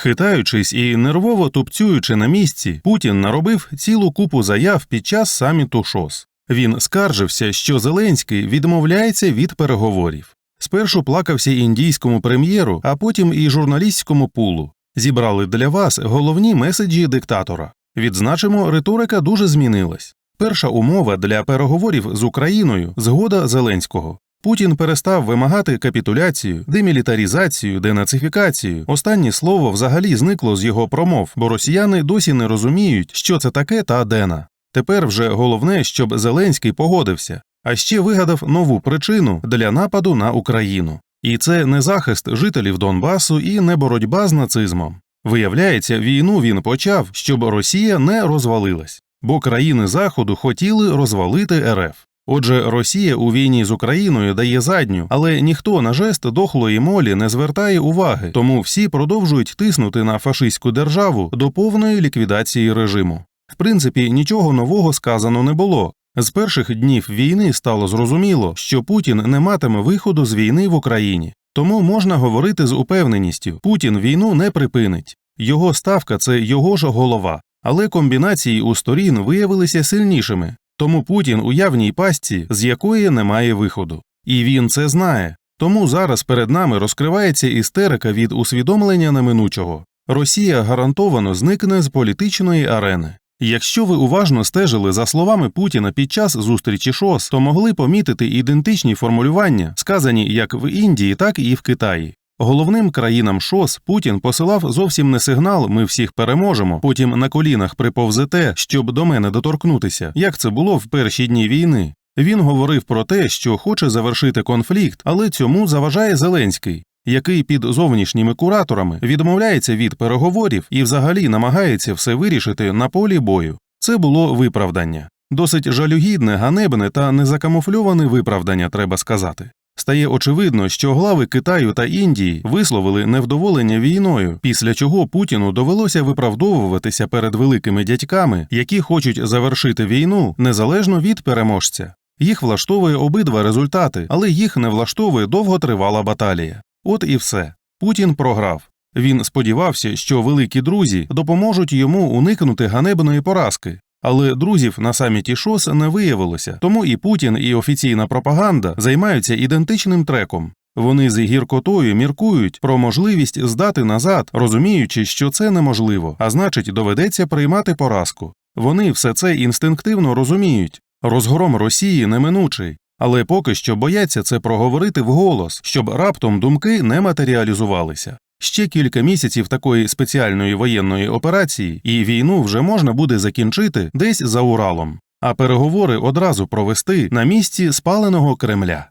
Хитаючись і нервово тупцюючи на місці, Путін наробив цілу купу заяв під час саміту ШОС. Він скаржився, що Зеленський відмовляється від переговорів. Спершу плакався індійському прем'єру, а потім і журналістському пулу. Зібрали для вас головні меседжі диктатора. Відзначимо, риторика дуже змінилась. Перша умова для переговорів з Україною згода Зеленського. Путін перестав вимагати капітуляцію, демілітарізацію, денацифікацію. Останнє слово взагалі зникло з його промов, бо росіяни досі не розуміють, що це таке та дена. Тепер вже головне, щоб Зеленський погодився, а ще вигадав нову причину для нападу на Україну. І це не захист жителів Донбасу і не боротьба з нацизмом. Виявляється, війну він почав, щоб Росія не розвалилась, бо країни Заходу хотіли розвалити РФ. Отже, Росія у війні з Україною дає задню, але ніхто на жест дохлої молі не звертає уваги, тому всі продовжують тиснути на фашистську державу до повної ліквідації режиму. В принципі, нічого нового сказано не було. З перших днів війни стало зрозуміло, що Путін не матиме виходу з війни в Україні, тому можна говорити з упевненістю: Путін війну не припинить. Його ставка це його ж голова, але комбінації у сторін виявилися сильнішими. Тому Путін у явній пастці, з якої немає виходу. І він це знає. Тому зараз перед нами розкривається істерика від усвідомлення неминучого. Росія гарантовано зникне з політичної арени. Якщо ви уважно стежили за словами Путіна під час зустрічі ШОС, то могли помітити ідентичні формулювання, сказані як в Індії, так і в Китаї. Головним країнам ШОС Путін посилав зовсім не сигнал Ми всіх переможемо, потім на колінах приповзете, щоб до мене доторкнутися, як це було в перші дні війни. Він говорив про те, що хоче завершити конфлікт, але цьому заважає Зеленський, який під зовнішніми кураторами відмовляється від переговорів і взагалі намагається все вирішити на полі бою. Це було виправдання. Досить жалюгідне, ганебне та незакамуфльоване виправдання, треба сказати. Стає очевидно, що глави Китаю та Індії висловили невдоволення війною, після чого Путіну довелося виправдовуватися перед великими дядьками, які хочуть завершити війну незалежно від переможця. Їх влаштовує обидва результати, але їх не влаштовує довготривала баталія. От і все. Путін програв. Він сподівався, що великі друзі допоможуть йому уникнути ганебної поразки. Але друзів на саміті ШОС не виявилося, тому і Путін, і офіційна пропаганда займаються ідентичним треком. Вони з гіркотою міркують про можливість здати назад, розуміючи, що це неможливо, а значить, доведеться приймати поразку. Вони все це інстинктивно розуміють. Розгром Росії неминучий, але поки що бояться це проговорити вголос, щоб раптом думки не матеріалізувалися. Ще кілька місяців такої спеціальної воєнної операції, і війну вже можна буде закінчити десь за Уралом, а переговори одразу провести на місці спаленого Кремля.